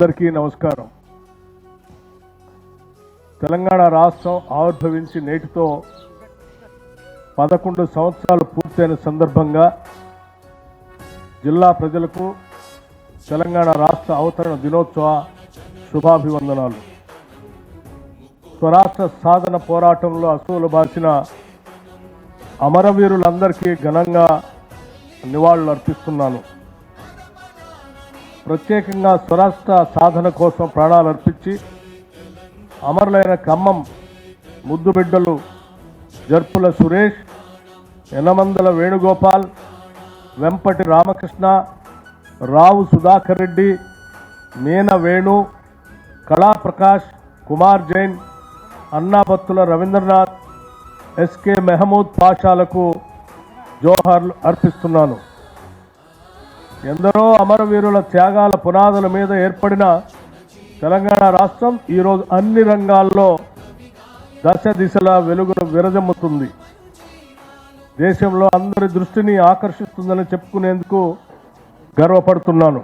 అందరికీ నమస్కారం. తెలంగాణ రాష్ట్రం ఆవిర్భవించి నేటితో పదకొండు సంవత్సరాలు పూర్తయిన సందర్భంగా జిల్లా ప్రజలకు తెలంగాణ రాష్ట్ర అవతరణ దినోత్సవ శుభాభివందనాలు. స్వరాష్ట్ర సాధన పోరాటంలో అసూలు బాసిన అమరవీరులందరికీ ఘనంగా నివాళులు అర్పిస్తున్నాను ప్రత్యేకంగా స్వరాష్ట్ర సాధన కోసం ప్రాణాలు అర్పించి అమరులైన ఖమ్మం ముద్దుబిడ్డలు జర్పుల సురేష్ యనమందల వేణుగోపాల్ వెంపటి రామకృష్ణ రావు సుధాకర్ రెడ్డి మీన వేణు కళాప్రకాష్ కుమార్ జైన్ అన్నాబత్తుల రవీంద్రనాథ్ ఎస్కే మెహమూద్ పాషాలకు జోహార్లు అర్పిస్తున్నాను. ఎందరో అమరవీరుల త్యాగాల పునాదుల మీద ఏర్పడిన తెలంగాణ రాష్ట్రం ఈరోజు అన్ని రంగాల్లో దశ దిశల వెలుగును విరజమ్ముతుంది. దేశంలో అందరి దృష్టిని ఆకర్షిస్తుందని చెప్పుకునేందుకు గర్వపడుతున్నాను.